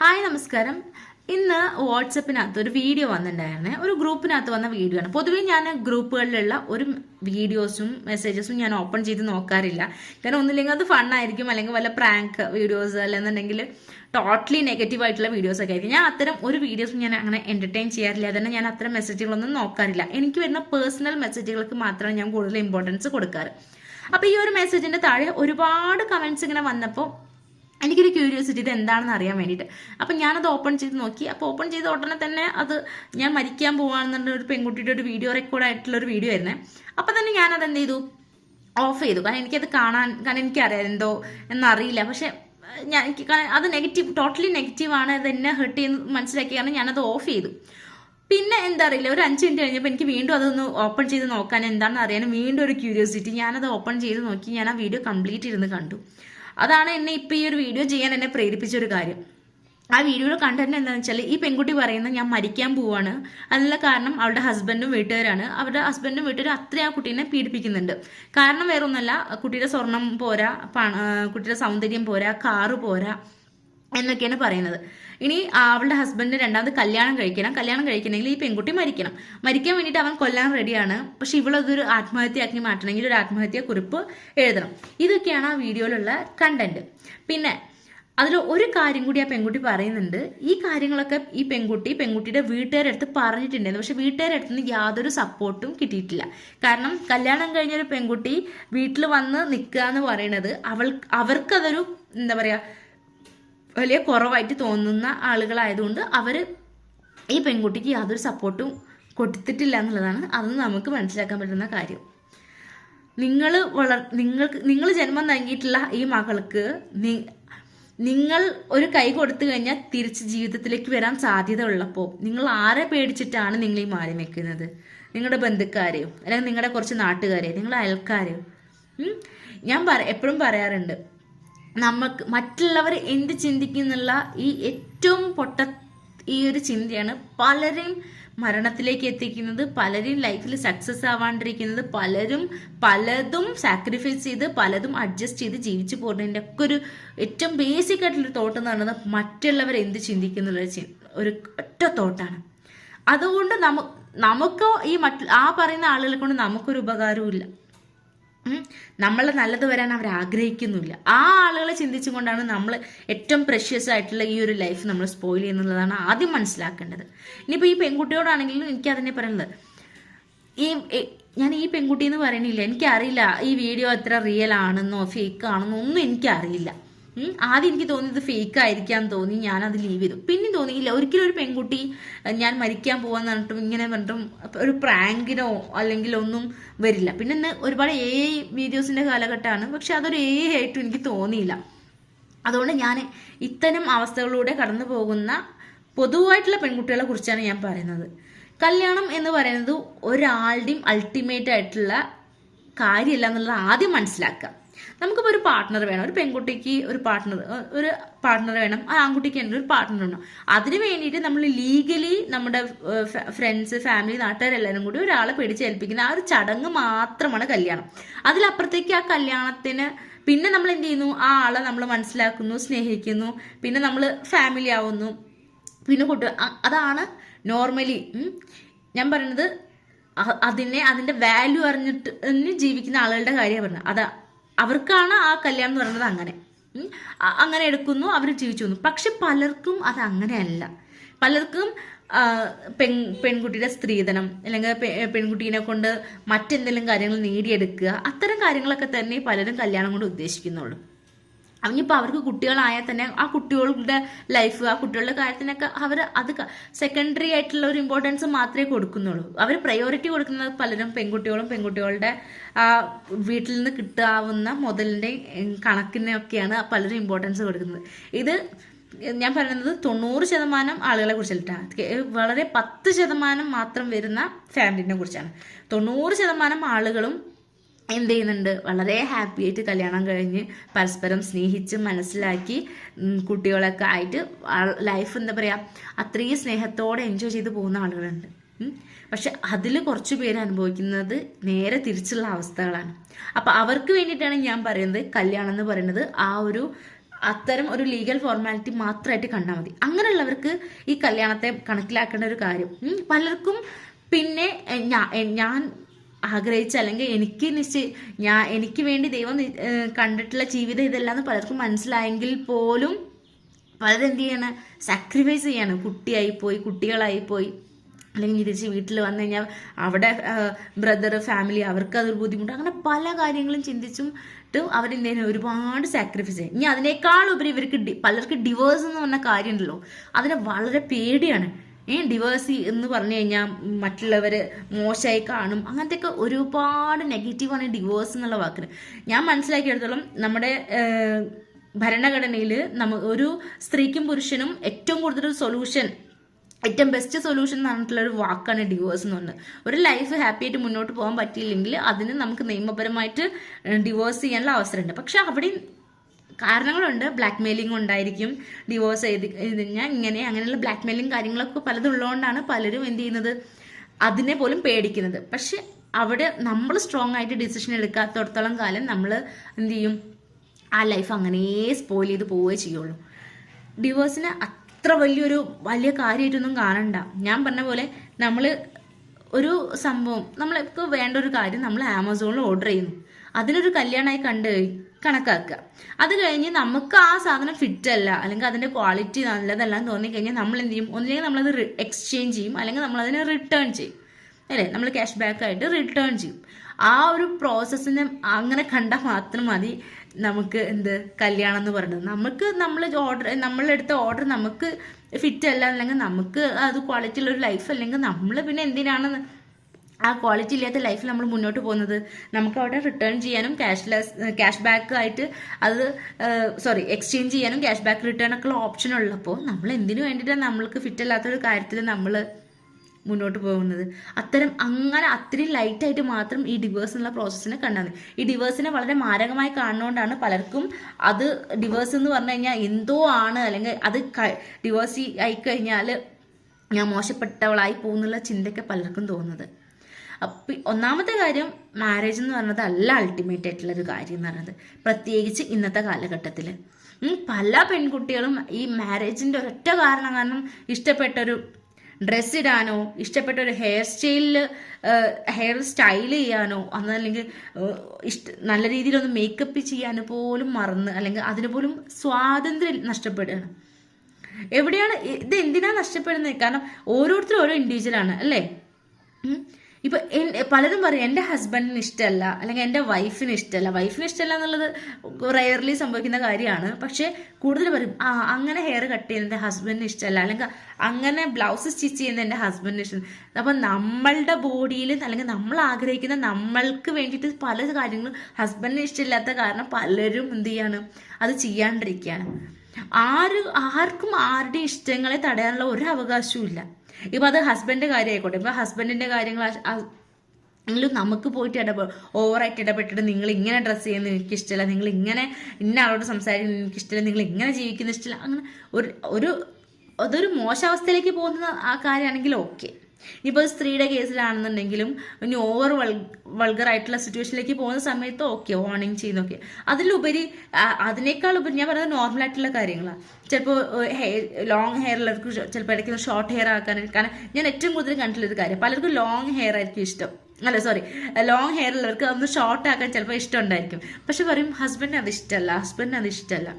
Hi നമസ്കാരം. ഇന്ന് വാട്സപ്പിനകത്ത് ഒരു വീഡിയോ വന്നിട്ടുണ്ടായിരുന്നേ. ഒരു ഗ്രൂപ്പിനകത്ത് വന്ന വീഡിയോ ആണ്. പൊതുവേ ഞാൻ ഗ്രൂപ്പുകളിലുള്ള ഒരു വീഡിയോസും മെസ്സേജസും ഞാൻ ഓപ്പൺ ചെയ്ത് നോക്കാറില്ല. കാരണം ഒന്നില്ലെങ്കിൽ അത് ഫണ്ണായിരിക്കും അല്ലെങ്കിൽ വല്ല പ്രാങ്ക് വീഡിയോസ് അല്ലെന്നുണ്ടെങ്കിൽ ടോട്ടലി നെഗറ്റീവ് ആയിട്ടുള്ള വീഡിയോസ് ഒക്കെ ആയിരിക്കും. ഞാൻ അത്തരം ഒരു വീഡിയോസും ഞാൻ അങ്ങനെ എന്റർടൈൻ ചെയ്യാറില്ല. അതന്നെ ഞാൻ അത്തരം മെസ്സേജുകളൊന്നും നോക്കാറില്ല. എനിക്ക് വരുന്ന പേഴ്സണൽ മെസ്സേജുകൾക്ക് മാത്രമാണ് ഞാൻ കൂടുതൽ ഇമ്പോർട്ടൻസ് കൊടുക്കാറ്. അപ്പോൾ ഈ ഒരു മെസ്സേജിന്റെ താഴെ ഒരുപാട് കമന്റ്സ് ഇങ്ങനെ വന്നപ്പോൾ എനിക്കൊരു ക്യൂരിയോസിറ്റി ഇത് എന്താണെന്ന് അറിയാൻ വേണ്ടിയിട്ട്. അപ്പം ഞാനത് ഓപ്പൺ ചെയ്ത് നോക്കി. അപ്പോൾ ഓപ്പൺ ചെയ്ത ഉടനെ തന്നെ അത് ഞാൻ മരിക്കാൻ പോവാണെന്നുള്ള ഒരു പെൺകുട്ടിയുടെ ഒരു വീഡിയോ റെക്കോർഡ് ആയിട്ടുള്ള ഒരു വീഡിയോ ആയിരുന്നേ. അപ്പം തന്നെ ഞാനത് എന്ത് ചെയ്തു? ഓഫ് ചെയ്തു. കാരണം എനിക്കത് കാണാൻ കാരണം എനിക്കറിയാം എന്തോ എന്നറിയില്ല. പക്ഷേ ഞാൻ എനിക്ക് കാരണം അത് നെഗറ്റീവ് ടോട്ടലി നെഗറ്റീവ് ആണ്. അത് എന്നെ ഹെർട്ട് ചെയ്യുന്ന മനസ്സിലാക്കിയാണ് ഞാനത് ഓഫ് ചെയ്തു. പിന്നെ എന്താ അറിയില്ല. ഒരു അഞ്ച് മിനിറ്റ് കഴിഞ്ഞപ്പോൾ എനിക്ക് വീണ്ടും അതൊന്ന് ഓപ്പൺ ചെയ്ത് നോക്കാൻ എന്താണെന്ന് അറിയാനും വീണ്ടും ഒരു ക്യൂരിയോസിറ്റി ഞാനത് ഓപ്പൺ ചെയ്ത് നോക്കി. ഞാൻ ആ വീഡിയോ കംപ്ലീറ്റ് ഇരുന്ന് കണ്ടു. അതാണ് എന്നെ ഇപ്പോൾ ഈ ഒരു വീഡിയോ ചെയ്യാൻ എന്നെ പ്രേരിപ്പിച്ച ഒരു കാര്യം. ആ വീഡിയോയുടെ കണ്ടന്റ് എന്താണെന്ന് വെച്ചാൽ ഈ പെൺകുട്ടി പറയുന്നത് ഞാൻ മരിക്കാൻ പോവാണ്. അതിനുള്ള കാരണം അവളുടെ ഹസ്ബൻഡും വീട്ടുകാരാണ്. അവരുടെ ഹസ്ബൻഡും വീട്ടുകാരും അത്രയും ആ കുട്ടീനെ പീഡിപ്പിക്കുന്നുണ്ട്. കാരണം വേറൊന്നുമല്ല കുട്ടിയുടെ സ്വർണം പോരാ കുട്ടിയുടെ സൗന്ദര്യം പോരാ കാറ് പോരാ എന്നൊക്കെയാണ് പറയുന്നത്. ഇനി അവളുടെ ഹസ്ബൻഡ് രണ്ടാമത് കല്യാണം കഴിക്കണം. കല്യാണം കഴിക്കണമെങ്കിൽ ഈ പെൺകുട്ടി മരിക്കണം. മരിക്കാൻ വേണ്ടിയിട്ട് അവൻ കൊല്ലാൻ റെഡിയാണ് പക്ഷെ ഇവളതൊരു ആത്മഹത്യയാക്കി മാറ്റണമെങ്കിൽ ഒരു ആത്മഹത്യ കുറിപ്പ് എഴുതണം. ഇതൊക്കെയാണ് ആ വീഡിയോയിലുള്ള കണ്ടന്റ് പിന്നെ അതിൽ ഒരു കാര്യം കൂടി ആ പെൺകുട്ടി പറയുന്നുണ്ട്. ഈ കാര്യങ്ങളൊക്കെ ഈ പെൺകുട്ടി പെൺകുട്ടിയുടെ വീട്ടുകാരുടെ അടുത്ത് പറഞ്ഞിട്ടുണ്ടായിരുന്നു. പക്ഷെ വീട്ടുകാരുടെ അടുത്ത് നിന്ന് യാതൊരു സപ്പോർട്ടും കിട്ടിയിട്ടില്ല. കാരണം കല്യാണം കഴിഞ്ഞൊരു പെൺകുട്ടി വീട്ടിൽ വന്ന് നിൽക്കുക എന്ന് പറയുന്നത് അവൾ അവർക്കതൊരു എന്താ പറയുക വലിയ കുറവായിട്ട് തോന്നുന്ന ആളുകളായതുകൊണ്ട് അവർ ഈ പെൺകുട്ടിക്ക് യാതൊരു സപ്പോർട്ടും കൊടുത്തിട്ടില്ല എന്നുള്ളതാണ് അത് നമുക്ക് മനസ്സിലാക്കാൻ പറ്റുന്ന കാര്യം. നിങ്ങൾ വളർ നിങ്ങൾക്ക് നിങ്ങൾ ജന്മം നൽകിയിട്ടുള്ള ഈ മകൾക്ക് നിങ്ങൾ ഒരു കൈ കൊടുത്തു കഴിഞ്ഞാൽ തിരിച്ച് ജീവിതത്തിലേക്ക് വരാൻ സാധ്യത ഉള്ളപ്പോൾ നിങ്ങൾ ആരെ പേടിച്ചിട്ടാണ് നിങ്ങൾ ഈ മാറി നിൽക്കുന്നത്? നിങ്ങളുടെ ബന്ധുക്കാരെയോ? അല്ലെങ്കിൽ നിങ്ങളുടെ കുറച്ച് നാട്ടുകാരെയോ? നിങ്ങളുടെ അയൽക്കാരെയോ? ഞാൻ പറ എപ്പോഴും പറയാറുണ്ട് നമുക്ക് മറ്റുള്ളവർ എന്ത് ചിന്തിക്കുന്നുള്ള ഈ ഏറ്റവും പൊട്ട ഈ ഒരു ചിന്തയാണ് പലരും മരണത്തിലേക്ക് എത്തിക്കുന്നത് പലരും ലൈഫിൽ സക്സസ് ആവാണ്ടിരിക്കുന്നത് പലരും പലതും സാക്രിഫൈസ് ചെയ്ത് പലതും അഡ്ജസ്റ്റ് ചെയ്ത് ജീവിച്ചു പോകുന്നതിന്റെ ഒക്കെ ഒരു ഏറ്റവും ബേസിക് ആയിട്ടുള്ള തോട്ട് എന്ന് പറയുന്നത് മറ്റുള്ളവർ എന്ത് ചിന്തിക്കുന്നുള്ള ഒരു ഒറ്റ തോട്ടാണ് അതുകൊണ്ട് നമുക്ക് നമുക്കോ ഈ മറ്റ് ആ പറയുന്ന ആളുകളെ കൊണ്ട് നമുക്കൊരു ഉപകാരവും ഇല്ല. നമ്മളെ നല്ലത് വരാൻ അവർ ആഗ്രഹിക്കുന്നില്ല. ആ ആളുകളെ ചിന്തിച്ചുകൊണ്ടാണ് നമ്മൾ ഏറ്റവും പ്രഷ്യസ് ആയിട്ടുള്ള ഈ ഒരു ലൈഫ് നമ്മൾ സ്പോയിൽ ചെയ്യുന്നതാണ് ആദ്യം മനസ്സിലാക്കേണ്ടത്. ഇനിയിപ്പോൾ ഈ പെൺകുട്ടിയോടാണെങ്കിലും എനിക്ക് അതിനെ പറയുന്നത് ഈ ഞാൻ ഈ പെൺകുട്ടി എന്ന് പറയണില്ല എനിക്കറിയില്ല ഈ വീഡിയോ എത്ര റിയൽ ആണെന്നോ ഫേക്ക് ആണെന്നോ ഒന്നും എനിക്കറിയില്ല. ആദ്യം എനിക്ക് തോന്നിയത് ഫേക്ക് ആയിരിക്കാൻ തോന്നി ഞാൻ അത് ലീവ് ചെയ്തു. പിന്നെ തോന്നിയില്ല ഒരിക്കലും ഒരു പെൺകുട്ടി ഞാൻ മരിക്കാൻ പോവാന്ന് പറഞ്ഞിട്ടും ഇങ്ങനെ പറഞ്ഞിട്ടും ഒരു പ്രാങ്കിനോ അല്ലെങ്കിൽ ഒന്നും വരില്ല. പിന്നെ ഒരുപാട് എ വീഡിയോസിന്റെ കാലഘട്ടമാണ് പക്ഷെ അതൊരു എ ആയിട്ടും എനിക്ക് തോന്നിയില്ല. അതുകൊണ്ട് ഞാൻ ഇത്തരം അവസ്ഥകളിലൂടെ കടന്നു പോകുന്ന പൊതുവായിട്ടുള്ള പെൺകുട്ടികളെ കുറിച്ചാണ് ഞാൻ പറയുന്നത്. കല്യാണം എന്ന് പറയുന്നത് ഒരാളുടെയും അൾട്ടിമേറ്റ് ആയിട്ടുള്ള കാര്യമല്ല എന്നുള്ളത് ആദ്യം മനസ്സിലാക്കുക. നമുക്കിപ്പോൾ ഒരു പാർട്ട്ണർ വേണം. ഒരു പെൺകുട്ടിക്ക് ഒരു പാർട്ട്ണർ ഒരു പാർട്ട്ണർ വേണം. ആ ആൺകുട്ടിക്ക് തന്നെ ഒരു പാർട്ട്ണർ വേണം. അതിന് വേണ്ടിയിട്ട് നമ്മൾ ലീഗലി നമ്മുടെ ഫ്രണ്ട്സ് ഫാമിലി നാട്ടുകാരെല്ലാവരും കൂടി ഒരാളെ പിടിച്ചേൽപ്പിക്കുന്ന ആ ഒരു ചടങ്ങ് മാത്രമാണ് കല്യാണം. അതിലപ്പുറത്തേക്ക് ആ കല്യാണത്തിന് പിന്നെ നമ്മൾ എന്ത് ചെയ്യുന്നു? ആ ആളെ നമ്മൾ മനസ്സിലാക്കുന്നു സ്നേഹിക്കുന്നു. പിന്നെ നമ്മൾ ഫാമിലി ആവുന്നു. പിന്നെ കുട്ടി അതാണ് നോർമലി ഞാൻ പറയുന്നത് അതിനെ അതിന്റെ വാല്യൂ അറിഞ്ഞിട്ട് ജീവിക്കുന്ന ആളുകളുടെ കാര്യമാണ് പറഞ്ഞത്. അതാ അവർക്കാണ് ആ കല്യാണം എന്ന് പറയുന്നത് അങ്ങനെ. അങ്ങനെ എടുക്കുന്നു അവർ ജീവിച്ചു വന്നു. പക്ഷെ പലർക്കും അത് അങ്ങനെയല്ല. പലർക്കും പെൺ പെൺകുട്ടിയുടെ സ്ത്രീധനം അല്ലെങ്കിൽ പെൺകുട്ടീനെ കൊണ്ട് മറ്റെന്തെങ്കിലും കാര്യങ്ങൾ നേടിയെടുക്കുക അത്തരം കാര്യങ്ങളൊക്കെ തന്നെ പലരും കല്യാണം കൊണ്ട് ഉദ്ദേശിക്കുന്നുള്ളൂ. ഇനിയിപ്പോൾ അവർക്ക് കുട്ടികളായാൽ തന്നെ ആ കുട്ടികളുടെ ലൈഫ് ആ കുട്ടികളുടെ കാര്യത്തിനൊക്കെ അവർ അത് സെക്കൻഡറി ആയിട്ടുള്ള ഒരു ഇമ്പോർട്ടൻസ് മാത്രമേ കൊടുക്കുന്നുള്ളൂ. അവർ പ്രയോറിറ്റി കൊടുക്കുന്നത് പലരും പെൺകുട്ടികളും പെൺകുട്ടികളുടെ ആ വീട്ടിൽ നിന്ന് കിട്ടാവുന്ന മുതലിന്റെ കണക്കിനൊക്കെയാണ് പലരും ഇമ്പോർട്ടൻസ് കൊടുക്കുന്നത്. ഇത് ഞാൻ പറയുന്നത് തൊണ്ണൂറ് ശതമാനം ആളുകളെ കുറിച്ചിട്ടാണ്. വളരെ പത്ത് ശതമാനം മാത്രം വരുന്ന ഫാമിലിനെ കുറിച്ചാണ്. തൊണ്ണൂറ് ശതമാനം ആളുകളും എന്ത് ചെയ്യുന്നുണ്ട്? വളരെ ഹാപ്പി ആയിട്ട് കല്യാണം കഴിഞ്ഞ് പരസ്പരം സ്നേഹിച്ച് മനസ്സിലാക്കി കുട്ടികളൊക്കെ ആയിട്ട് ലൈഫ് എന്താ പറയുക അത്രയും സ്നേഹത്തോടെ എൻജോയ് ചെയ്ത് പോകുന്ന ആളുകളുണ്ട്. പക്ഷെ അതിൽ കുറച്ച് പേര് അനുഭവിക്കുന്നത് നേരെ തിരിച്ചുള്ള അവസ്ഥകളാണ്. അപ്പം അവർക്ക് വേണ്ടിയിട്ടാണ് ഞാൻ പറയുന്നത് കല്യാണം എന്ന് പറയുന്നത് ആ ഒരു അത്തരം ഒരു ലീഗൽ ഫോർമാലിറ്റി മാത്രമായിട്ട് കണ്ടാൽ മതി. അങ്ങനെയുള്ളവർക്ക് ഈ കല്യാണത്തെ കണക്കിലാക്കേണ്ട ഒരു കാര്യം. പലർക്കും പിന്നെ ഞാൻ ആഗ്രഹിച്ച അല്ലെങ്കിൽ എനിക്ക് നിശ്ചയി ഞാൻ എനിക്ക് വേണ്ടി ദൈവം കണ്ടിട്ടുള്ള ജീവിതം ഇതെല്ലാം പലർക്കും മനസ്സിലായെങ്കിൽ പോലും പലരും എന്ത് ചെയ്യാണ്? സാക്രിഫൈസ് ചെയ്യാണ്. കുട്ടിയായി പോയി കുട്ടികളായി പോയി അല്ലെങ്കിൽ തിരിച്ച് വീട്ടിൽ വന്നു കഴിഞ്ഞാൽ അവിടെ ബ്രദർ ഫാമിലി അവർക്ക് അതൊരു ബുദ്ധിമുട്ട്. അങ്ങനെ പല കാര്യങ്ങളും ചിന്തിച്ചും അവർ ചെയ്യുന്നു ഒരുപാട് സാക്രിഫൈസ് ചെയ്യും. ഇനി അതിനേക്കാൾ ഉപരി ഇവർക്ക് പലർക്ക് ഡിവേഴ്സ് എന്ന് പറഞ്ഞ കാര്യമുണ്ടല്ലോ. അതിനെ വളരെ പേടിയാണ്. ഏ ഡിവേഴ്സി എന്ന് പറഞ്ഞു കഴിഞ്ഞാൽ മറ്റുള്ളവർ മോശമായി കാണും. അങ്ങനത്തെയൊക്കെ ഒരുപാട് നെഗറ്റീവാണ് ഡിവോഴ്സ് എന്നുള്ള വാക്കിന്. ഞാൻ മനസ്സിലാക്കിയെടുത്തോളം നമ്മുടെ ഭരണഘടനയിൽ നമ്മ ഒരു സ്ത്രീക്കും പുരുഷനും ഏറ്റവും കൂടുതൽ സൊല്യൂഷൻ ഏറ്റവും ബെസ്റ്റ് സൊല്യൂഷൻ എന്ന് പറഞ്ഞിട്ടുള്ള ഒരു വാക്കാണ് ഡിവോഴ്സ് എന്ന് പറയുന്നത് ഒരു ലൈഫ് ഹാപ്പി ആയിട്ട് മുന്നോട്ട് പോകാൻ പറ്റിയില്ലെങ്കിൽ അതിന് നമുക്ക് നിയമപരമായിട്ട് ഡിവോഴ്സ് ചെയ്യാനുള്ള അവസരമുണ്ട്. പക്ഷെ അവിടെ കാരണങ്ങളുണ്ട്. ബ്ലാക്ക് മെയിലിംഗ് ഉണ്ടായിരിക്കും ഡിവോഴ്സ് ചെയ്ത് കഴിഞ്ഞാൽ ഇങ്ങനെ അങ്ങനെയുള്ള ബ്ലാക്ക് മെയിലിംഗ് കാര്യങ്ങളൊക്കെ പലതും ഉള്ളതുകൊണ്ടാണ് പലരും എന്ത് ചെയ്യുന്നത്? അതിനെ പോലും പേടിക്കുന്നത്. പക്ഷെ അവിടെ നമ്മൾ സ്ട്രോങ് ആയിട്ട് ഡിസിഷൻ എടുക്കാത്തടത്തോളം കാലം നമ്മൾ എന്ത് ചെയ്യും? ആ ലൈഫ് അങ്ങനെ സ്പോയിൽ ചെയ്ത് പോവുകയേ ചെയ്യുള്ളൂ. ഡിവോഴ്സിന് അത്ര വലിയൊരു വലിയ കാര്യമായിട്ടൊന്നും കാണണ്ട. ഞാൻ പറഞ്ഞ പോലെ നമ്മൾ ഒരു സംഭവം നമ്മൾക്ക് വേണ്ട ഒരു കാര്യം നമ്മൾ ആമസോണിൽ ഓർഡർ ചെയ്യുന്നു. അതിനൊരു കല്യാണമായി കണ്ടു കഴി കണക്കാക്കുക. അത് കഴിഞ്ഞ് നമുക്ക് ആ സാധനം ഫിറ്റ് അല്ല അല്ലെങ്കിൽ അതിന്റെ ക്വാളിറ്റി നല്ലതല്ല എന്ന് തോന്നിക്കഴിഞ്ഞാൽ നമ്മൾ എന്ത് ചെയ്യും? ഒന്നില്ലെങ്കിൽ നമ്മളത് എക്സ്ചേഞ്ച് ചെയ്യും അല്ലെങ്കിൽ നമ്മൾ അതിനെ റിട്ടേൺ ചെയ്യും. അല്ലേ? നമ്മൾ ക്യാഷ് ബാക്ക് ആയിട്ട് റിട്ടേൺ ചെയ്യും. ആ ഒരു പ്രോസസ്സിനെ അങ്ങനെ കണ്ടാൽ മാത്രം മതി നമുക്ക് എന്ത് കല്യാണം എന്ന് പറയുന്നത്. നമുക്ക് നമ്മൾ ഓർഡർ നമ്മളെടുത്ത ഓർഡർ നമുക്ക് ഫിറ്റ് അല്ല അല്ലെങ്കിൽ നമുക്ക് അത് ക്വാളിറ്റി ഉള്ള ഒരു ലൈഫ് അല്ലെങ്കിൽ നമ്മൾ പിന്നെ എന്തിനാണ് ആ ക്വാളിറ്റി ഇല്ലാത്ത ലൈഫിൽ നമ്മൾ മുന്നോട്ട് പോകുന്നത്. നമുക്ക് അവിടെ റിട്ടേൺ ചെയ്യാനും ക്യാഷ്ലെസ് ക്യാഷ് ബാക്ക് ആയിട്ട് അത് സോറി എക്സ്ചേഞ്ച് ചെയ്യാനും ക്യാഷ് ബാക്ക് റിട്ടേൺ ഒക്കെ ഉള്ള ഓപ്ഷൻ ഉള്ളപ്പോൾ നമ്മൾ എന്തിനു വേണ്ടിയിട്ടാണ് നമ്മൾക്ക് ഫിറ്റ് അല്ലാത്തൊരു കാര്യത്തിൽ നമ്മൾ മുന്നോട്ട് പോകുന്നത്? അത്തരം അങ്ങനെ അത്രയും ലൈറ്റായിട്ട് മാത്രം ഈ ഡിവേഴ്സ് എന്നുള്ള പ്രോസസ്സിനെ കണ്ടാൽ ഈ ഡിവേഴ്സിനെ വളരെ മാരകമായി കാണുന്നതുകൊണ്ടാണ് പലർക്കും അത് ഡിവേഴ്സ് എന്ന് പറഞ്ഞു കഴിഞ്ഞാൽ എന്തോ ആണ് അല്ലെങ്കിൽ അത് ഡിവേഴ്സ് ആയിക്കഴിഞ്ഞാൽ ഞാൻ മോശപ്പെട്ടവളായി പോകുന്നുള്ള ചിന്തയൊക്കെ പലർക്കും തോന്നുന്നത്. അപ്പം ഒന്നാമത്തെ കാര്യം മാരേജ് എന്ന് പറഞ്ഞത് അല്ല അൾട്ടിമേറ്റ് ആയിട്ടുള്ള ഒരു കാര്യം എന്ന് പറയുന്നത് പ്രത്യേകിച്ച് ഇന്നത്തെ കാലഘട്ടത്തിൽ പല പെൺകുട്ടികളും ഈ മാരേജിന്റെ ഒരൊറ്റ കാരണം കാരണം ഇഷ്ടപ്പെട്ടൊരു ഡ്രസ് ഇടാനോ ഇഷ്ടപ്പെട്ട ഒരു ഹെയർ സ്റ്റൈലിൽ ഹെയർ സ്റ്റൈൽ ചെയ്യാനോ അന്നല്ലെങ്കിൽ ഇഷ്ട നല്ല രീതിയിലൊന്ന് മേക്കപ്പ് ചെയ്യാനോ പോലും മറന്ന് അല്ലെങ്കിൽ അതിന് പോലും സ്വാതന്ത്ര്യം നഷ്ടപ്പെടുകയാണ്. എവിടെയാണ് ഇത് എന്തിനാണ് നഷ്ടപ്പെടുന്നത്? കാരണം ഓരോരുത്തരും ഓരോ ഇൻഡിവിജ്വൽ ആണ് അല്ലേ? ഉം. ഇപ്പൊ പലരും പറയും എന്റെ ഹസ്ബൻഡിന് ഇഷ്ടമല്ല അല്ലെങ്കിൽ എന്റെ വൈഫിന് ഇഷ്ടമല്ല വൈഫിന് ഇഷ്ടമല്ല എന്നുള്ളത് റയർലി സംഭവിക്കുന്ന കാര്യമാണ്. പക്ഷെ കൂടുതൽ പറയും ആ അങ്ങനെ ഹെയർ കട്ട് ചെയ്യുന്നത് എന്റെ ഹസ്ബൻഡിന് ഇഷ്ടമല്ല അല്ലെങ്കിൽ അങ്ങനെ ബ്ലൗസ് സ്റ്റിച്ച് ചെയ്യുന്ന എന്റെ ഹസ്ബൻഡിന് ഇഷ്ടം അപ്പൊ നമ്മളുടെ ബോഡിയിൽ അല്ലെങ്കിൽ നമ്മൾ ആഗ്രഹിക്കുന്ന നമ്മൾക്ക് വേണ്ടിയിട്ട് പല കാര്യങ്ങളും ഹസ്ബൻഡിന് ഇഷ്ടമില്ലാത്ത കാരണം പലരും എന്ത് ചെയ്യാണ്? അത് ചെയ്യാണ്ടിരിക്കുകയാണ്. ആര് ആർക്കും ആരുടെ ഇഷ്ടങ്ങളെ തടയാനുള്ള ഒരു അവകാശവും ഇല്ല. ഇപ്പൊ അത് ഹസ്ബൻഡിന്റെ കാര്യമായിക്കോട്ടെ ഇപ്പൊ ഹസ്ബൻഡിന്റെ കാര്യങ്ങൾ എങ്കിലും നമുക്ക് പോയിട്ട് ഇടപെ ഓവറായിട്ട് ഇടപെട്ടിട്ട് നിങ്ങൾ ഇങ്ങനെ ഡ്രസ്സ് ചെയ്യുന്നത് എനിക്ക് ഇഷ്ടമല്ല നിങ്ങൾ ഇങ്ങനെ ഇന്ന ആളോട് സംസാരിക്കുന്നത് എനിക്ക് ഇഷ്ടമല്ല നിങ്ങൾ ഇങ്ങനെ ജീവിക്കുന്ന ഇഷ്ടമല്ല അങ്ങനെ ഒരു ഒരു അതൊരു മോശാവസ്ഥയിലേക്ക് പോകുന്ന ആ കാര്യമാണെങ്കിൽ ഓക്കെ ഇനിയിപ്പോൾ ഒരു സ്ത്രീയുടെ കേസിലാണെന്നുണ്ടെങ്കിലും ഇനി ഓവർ വൾഗർ ആയിട്ടുള്ള സിറ്റുവേഷനിലേക്ക് പോകുന്ന സമയത്ത് ഓക്കെ വാർണിംഗ് ചെയ്യുന്നൊക്കെ അതിലുപരി അതിനേക്കാൾ ഉപരി ഞാൻ പറയുന്നത് നോർമൽ ആയിട്ടുള്ള കാര്യങ്ങളാണ് ചിലപ്പോൾ ഹെയർ ലോങ് ഹെയർ ഉള്ളവർക്ക് ചിലപ്പോൾ ഇടയ്ക്ക് ഷോർട്ട് ഹെയർ ആക്കാൻ കാരണം ഞാൻ ഏറ്റവും കൂടുതൽ കണ്ടിട്ടുള്ള ഒരു കാര്യം പലർക്കും ലോങ് ഹെയർ ആയിരിക്കും ഇഷ്ടം. അല്ല സോറി ലോങ് ഹെയർ ഉള്ളവർക്ക് ഒന്ന് ഷോർട്ട് ആക്കാൻ ചിലപ്പോൾ ഇഷ്ടം ഉണ്ടായിരിക്കും. പക്ഷെ പറയും ഹസ്ബൻഡിന് അത് ഇഷ്ടമല്ല ഹസ്ബൻഡിന് അത് ഇഷ്ടമല്ല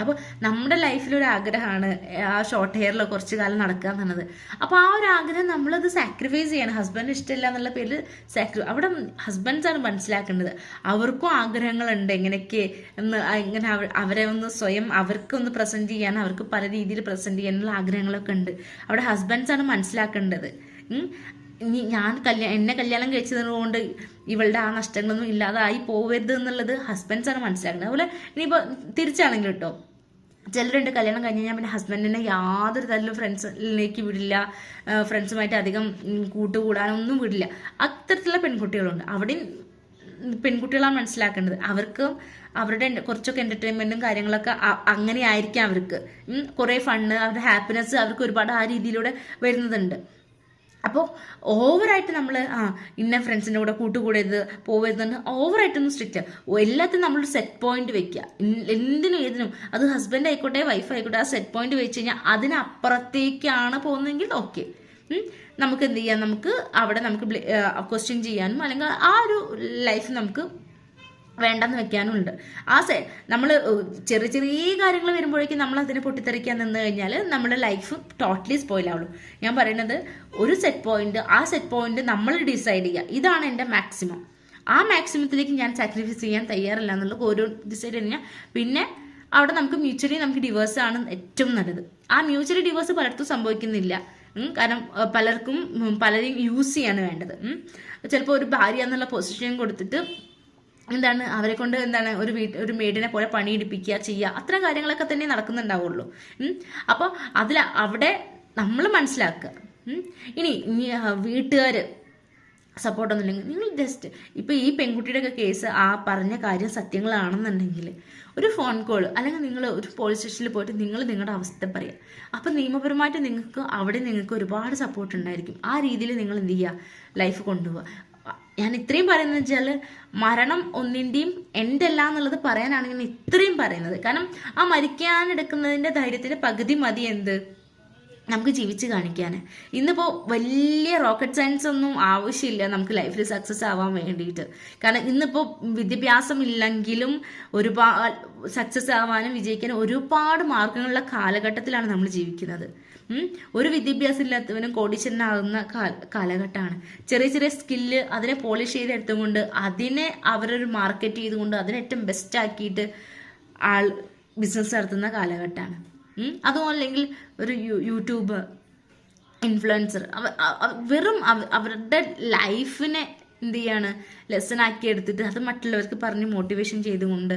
അപ്പോൾ നമ്മുടെ ലൈഫിലൊരു ആഗ്രഹമാണ് ആ ഷോർട്ട് ഹെയറിൽ കുറച്ച് കാലം നടക്കുക എന്നുള്ളത്. അപ്പോൾ ആ ഒരു ആഗ്രഹം നമ്മളത് സാക്രിഫൈസ് ചെയ്യണം. ഹസ്ബൻഡ് ഇഷ്ടമില്ല എന്നുള്ള പേരിൽ സാക്രി അവിടെ ഹസ്ബൻഡ്സാണ് മനസ്സിലാക്കേണ്ടത്. അവർക്കും ആഗ്രഹങ്ങളുണ്ട് എങ്ങനെയൊക്കെ എന്ന് ഇങ്ങനെ അവരെ ഒന്ന് സ്വയം അവർക്കൊന്ന് പ്രസന്റ് ചെയ്യാൻ അവർക്ക് പല രീതിയിൽ പ്രസന്റ് ചെയ്യാനുള്ള ആഗ്രഹങ്ങളൊക്കെ ഉണ്ട്. അവിടെ ഹസ്ബൻഡ്സാണ് മനസ്സിലാക്കേണ്ടത്. ഇനി ഞാൻ കല്യാണം എന്നെ കല്യാണം കഴിച്ചതുകൊണ്ട് ഇവളുടെ ആ നഷ്ടങ്ങളൊന്നും ഇല്ലാതായി പോവരുത് എന്നുള്ളത് ഹസ്ബൻഡ്സാണ് മനസ്സിലാക്കുന്നത്. അതുപോലെ ഇനിയിപ്പോൾ തിരിച്ചാണെങ്കിൽ കേട്ടോ ചിലരുണ്ട് കല്യാണം കഴിഞ്ഞ് കഴിഞ്ഞാൽ പിന്നെ ഹസ്ബൻഡിനെ യാതൊരു തരത്തിലും ഫ്രണ്ട്സിലേക്ക് വിടില്ല. ഫ്രണ്ട്സുമായിട്ട് അധികം കൂട്ടുകൂടാനൊന്നും വിടില്ല. അത്തരത്തിലുള്ള പെൺകുട്ടികളുണ്ട്. അവിടെയും പെൺകുട്ടികളാണ് മനസ്സിലാക്കേണ്ടത്. അവർക്ക് അവരുടെ കുറച്ചൊക്കെ എന്റർടൈൻമെന്റും കാര്യങ്ങളൊക്കെ അങ്ങനെ ആയിരിക്കാം അവർക്ക്. കുറേ ഫണ്ണ് അവരുടെ ഹാപ്പിനെസ് അവർക്ക് ഒരുപാട് ആ രീതിയിലൂടെ വരുന്നതുണ്ട് അപ്പോൾ ഓവറായിട്ട് നമ്മൾ ആ ഇന്ന ഫ്രണ്ട്സിന്റെ കൂടെ കൂട്ടുകൂടരുത് പോകരുതെന്ന് ഓവറായിട്ടൊന്നും സ്ട്രിക്റ്റ് എല്ലാത്തിനും നമ്മൾ സെറ്റ് പോയിന്റ് വെക്കുക എന്തിനും ഏതിനും. അത് ഹസ്ബൻഡ് ആയിക്കോട്ടെ വൈഫ് ആയിക്കോട്ടെ ആ സെറ്റ് പോയിന്റ് വെച്ച് കഴിഞ്ഞാൽ അതിനപ്പുറത്തേക്കാണ് പോകുന്നതെങ്കിൽ ഓക്കെ നമുക്ക് എന്ത് ചെയ്യാം? നമുക്ക് അവിടെ നമുക്ക് ക്വസ്റ്റ്യൻ ചെയ്യാനും അല്ലെങ്കിൽ ആ ഒരു ലൈഫ് നമുക്ക് വേണ്ടെന്ന് വെക്കാനുണ്ട്. ആ സെ നമ്മൾ ചെറിയ ചെറിയ കാര്യങ്ങൾ വരുമ്പോഴേക്കും നമ്മൾ അതിനെ പൊട്ടിത്തെറിക്കാൻ നിന്ന് കഴിഞ്ഞാൽ നമ്മുടെ ലൈഫ് ടോട്ടലി സ്പോയിൽ ആവുള്ളൂ. ഞാൻ പറയുന്നത് ഒരു സെറ്റ് പോയിന്റ് ആ സെറ്റ് പോയിന്റ് നമ്മൾ ഡിസൈഡ് ചെയ്യുക. ഇതാണ് എന്റെ മാക്സിമം ആ മാക്സിമത്തിലേക്ക് ഞാൻ സാക്രിഫൈസ് ചെയ്യാൻ തയ്യാറല്ല എന്നുള്ളത് ഓരോ ഡിസൈഡ് കഴിഞ്ഞാൽ പിന്നെ അവിടെ നമുക്ക് മ്യൂച്വലി നമുക്ക് ഡിവേഴ്സ് ആണ് ഏറ്റവും നല്ലത്. ആ മ്യൂച്വലി ഡിവേഴ്സ് പലർക്കും സംഭവിക്കുന്നില്ല. കാരണം പലർക്കും പലരെയും യൂസ് ചെയ്യാണ് വേണ്ടത്. ചിലപ്പോൾ ഒരു ഭാര്യ എന്നുള്ള പൊസിഷൻ കൊടുത്തിട്ട് എന്താണ് അവരെ കൊണ്ട് എന്താണ് ഒരു വീട്ട് ഒരു മേഡിനെ പോലെ പണിയെടുപ്പിക്കുക ചെയ്യുക അത്തരം കാര്യങ്ങളൊക്കെ തന്നെ നടക്കുന്നുണ്ടാവുള്ളൂ. അപ്പോൾ അതിൽ അവിടെ നമ്മൾ മനസ്സിലാക്കുക. ഇനി വീട്ടുകാർ സപ്പോർട്ടൊന്നുമില്ലെങ്കിൽ നിങ്ങൾ ജസ്റ്റ് ഇപ്പോൾ ഈ പെൺകുട്ടിയുടെ ഒക്കെ കേസ് ആ പറഞ്ഞ കാര്യം സത്യങ്ങളാണെന്നുണ്ടെങ്കിൽ ഒരു ഫോൺ കോൾ അല്ലെങ്കിൽ നിങ്ങൾ ഒരു പോലീസ് സ്റ്റേഷനിൽ പോയിട്ട് നിങ്ങൾ നിങ്ങളുടെ അവസ്ഥ പറയുക അപ്പം നിയമപരമായിട്ട് നിങ്ങൾക്ക് അവിടെ നിങ്ങൾക്ക് ഒരുപാട് സപ്പോർട്ട് ഉണ്ടായിരിക്കും. ആ രീതിയിൽ നിങ്ങൾ എന്ത് ചെയ്യുക? ലൈഫ് കൊണ്ടുപോവുക. ഞാൻ ഇത്രയും പറയുന്നത് വെച്ചാൽ മരണം ഒന്നിന്റെയും എന്റെ അല്ല എന്നുള്ളത് പറയാനാണ് ഞാൻ ഇത്രയും പറയുന്നത്. കാരണം ആ മരിക്കാനെടുക്കുന്നതിന്റെ ധൈര്യത്തിന് പകുതി മതി എന്ത്? നമുക്ക് ജീവിച്ച് കാണിക്കാൻ ഇന്നിപ്പോൾ വലിയ റോക്കറ്റ് സയൻസ് ഒന്നും ആവശ്യമില്ല നമുക്ക് ലൈഫിൽ സക്സസ് ആവാൻ വേണ്ടിയിട്ട്. കാരണം ഇന്നിപ്പോൾ വിദ്യാഭ്യാസം ഇല്ലെങ്കിലും ഒരുപാട് സക്സസ് ആവാനും വിജയിക്കാനും ഒരുപാട് മാർഗങ്ങളുള്ള കാലഘട്ടത്തിലാണ് നമ്മൾ ജീവിക്കുന്നത്. ഒരു വിദ്യാഭ്യാസം ഇല്ലാത്തവനും കോടീശ്വരനാകുന്ന കാലഘട്ടമാണ്. ചെറിയ ചെറിയ സ്കില്ല് അതിനെ പോളിഷ് ചെയ്തെടുത്തുകൊണ്ട് അതിനെ അവരൊരു മാർക്കറ്റ് ചെയ്തുകൊണ്ട് അതിനെ ഏറ്റവും ബെസ്റ്റ് ആക്കിയിട്ട് ആൾ ബിസിനസ് നടത്തുന്ന കാലഘട്ടമാണ്. അതും അല്ലെങ്കിൽ ഒരു യൂട്യൂബ് ഇൻഫ്ലുവൻസർ വെറും അവരുടെ ലൈഫിനെ എന്ത് ചെയ്യാണ്? ലെസൺ ആക്കി എടുത്തിട്ട് അത് മറ്റുള്ളവർക്ക് പറഞ്ഞ് മോട്ടിവേഷൻ ചെയ്തുകൊണ്ട്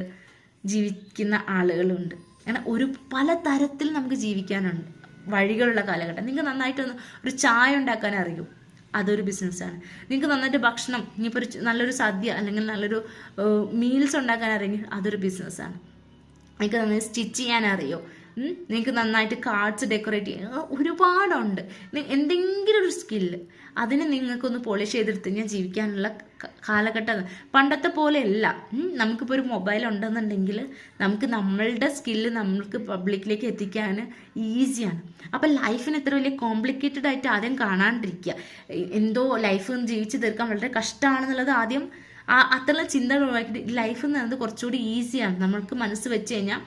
ജീവിക്കുന്ന ആളുകളുണ്ട്. അങ്ങനെ ഒരു പല തരത്തിൽ നമുക്ക് ജീവിക്കാനുണ്ട്. വഴികളുള്ള കാലഘട്ടം. നിങ്ങൾക്ക് നന്നായിട്ടൊന്ന് ഒരു ചായ ഉണ്ടാക്കാൻ അറിയൂ? അതൊരു ബിസിനസ്സാണ് നിങ്ങൾക്ക് നന്നായിട്ട് ഭക്ഷണം ഇനിയിപ്പോൾ ഒരു നല്ലൊരു സദ്യ അല്ലെങ്കിൽ നല്ലൊരു മീൽസ് ഉണ്ടാക്കാൻ അറിയെങ്കിൽ അതൊരു ബിസിനസ്സാണ് നിങ്ങൾക്ക് നന്നായി സ്റ്റിച്ച് ചെയ്യാൻ അറിയോ? നിങ്ങൾക്ക് നന്നായിട്ട് കാർഡ്സ് ഡെക്കറേറ്റ് ചെയ്യുക ഒരുപാടുണ്ട്. എന്തെങ്കിലും ഒരു സ്കില്ല് അതിന് നിങ്ങൾക്കൊന്ന് പോളിഷ് ചെയ്തെടുത്ത് ഞാൻ ജീവിക്കാനുള്ള കാലഘട്ടം. പണ്ടത്തെ പോലെയല്ല. അല്ല നമുക്കിപ്പോൾ ഒരു മൊബൈൽ ഉണ്ടെന്നുണ്ടെങ്കിൽ നമുക്ക് നമ്മളുടെ സ്കില്ല് നമ്മൾക്ക് പബ്ലിക്കിലേക്ക് എത്തിക്കാൻ ഈസിയാണ് അപ്പം ലൈഫിന് ഇത്ര വലിയ കോംപ്ലിക്കേറ്റഡ് ആയിട്ട് ആദ്യം കാണാണ്ടിരിക്കുക. എന്തോ ലൈഫ് ജീവിച്ച് തീർക്കാൻ വളരെ കഷ്ടമാണെന്നുള്ളത് ആദ്യം ആ അത്രയുള്ള ചിന്തകൾ ഒഴിവാക്കിയിട്ട് ലൈഫ് എന്ന് പറയുന്നത് കുറച്ചുകൂടി ഈസിയാണ് നമ്മൾക്ക് മനസ്സ് വെച്ച് കഴിഞ്ഞാൽ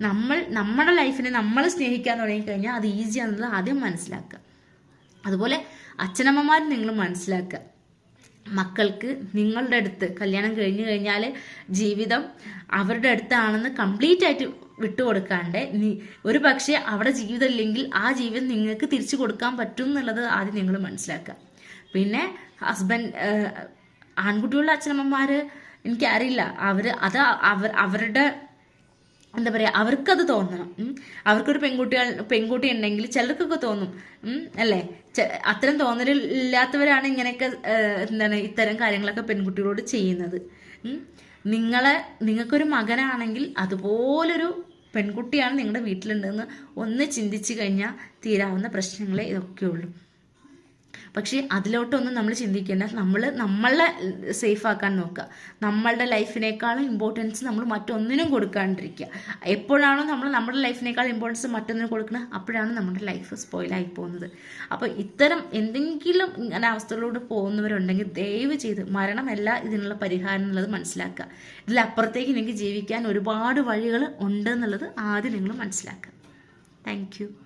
നമ്മൾ നമ്മുടെ ലൈഫിനെ നമ്മൾ സ്നേഹിക്കാൻ തുടങ്ങിക്കഴിഞ്ഞാൽ അത് ഈസിയാണെന്നുള്ളത് ആദ്യം മനസ്സിലാക്കുക. അതുപോലെ അച്ഛനമ്മമാർ നിങ്ങൾ മനസ്സിലാക്കുക. മക്കൾക്ക് നിങ്ങളുടെ അടുത്ത് കല്യാണം കഴിഞ്ഞു കഴിഞ്ഞാൽ ജീവിതം അവരുടെ അടുത്താണെന്ന് കംപ്ലീറ്റ് ആയിട്ട് വിട്ടുകൊടുക്കാണ്ട് നീ ഒരു പക്ഷേ അവിടെ ജീവിതം ഇല്ലെങ്കിൽ ആ ജീവിതം നിങ്ങൾക്ക് തിരിച്ചു കൊടുക്കാൻ പറ്റും എന്നുള്ളത് ആദ്യം നിങ്ങൾ മനസ്സിലാക്കുക. പിന്നെ ഹസ്ബൻഡ് ആൺകുട്ടികളുടെ അച്ഛനമ്മമാർ എനിക്കറിയില്ല അവർ അത് അവർ അവരുടെ എന്താ പറയുക അവർക്കത് തോന്നണം. അവർക്കൊരു പെൺകുട്ടികൾ പെൺകുട്ടി ഉണ്ടെങ്കിൽ ചിലർക്കൊക്കെ തോന്നും. അല്ലേ? അത്തരം തോന്നലില്ലാത്തവരാണ് ഇങ്ങനെയൊക്കെ എന്താണ് ഇത്തരം കാര്യങ്ങളൊക്കെ പെൺകുട്ടികളോട് ചെയ്യുന്നത്. നിങ്ങളെ നിങ്ങൾക്കൊരു മകനാണെങ്കിൽ അതുപോലൊരു പെൺകുട്ടിയാണ് നിങ്ങളുടെ വീട്ടിലുണ്ടെന്ന് ഒന്ന് ചിന്തിച്ചു കഴിഞ്ഞാൽ തീരാവുന്ന പ്രശ്നങ്ങളെ ഇതൊക്കെ ഉള്ളൂ പക്ഷേ അതിലോട്ടൊന്നും നമ്മൾ ചിന്തിക്കേണ്ട. നമ്മൾ നമ്മളെ സേഫ് ആക്കാൻ നോക്കുക. നമ്മളുടെ ലൈഫിനേക്കാളും ഇമ്പോർട്ടൻസ് നമ്മൾ മറ്റൊന്നിനും കൊടുക്കാണ്ടിരിക്കുക. എപ്പോഴാണോ നമ്മൾ നമ്മുടെ ലൈഫിനേക്കാൾ ഇമ്പോർട്ടൻസ് മറ്റൊന്നിനും കൊടുക്കുന്നത് അപ്പോഴാണ് നമ്മുടെ ലൈഫ് സ്പോയിലായി പോകുന്നത്. അപ്പോൾ ഇത്തരം എന്തെങ്കിലും ഇങ്ങനെ അവസ്ഥകളിലൂടെ പോകുന്നവരുണ്ടെങ്കിൽ ദയവ് ചെയ്ത് മരണമല്ല ഇതിനുള്ള പരിഹാരം എന്നുള്ളത് മനസ്സിലാക്കുക. ഇതിലപ്പുറത്തേക്ക് നിങ്ങൾക്ക് ജീവിക്കാൻ ഒരുപാട് വഴികൾ ഉണ്ട് എന്നുള്ളത് ആദ്യം നിങ്ങൾ മനസ്സിലാക്കുക. താങ്ക്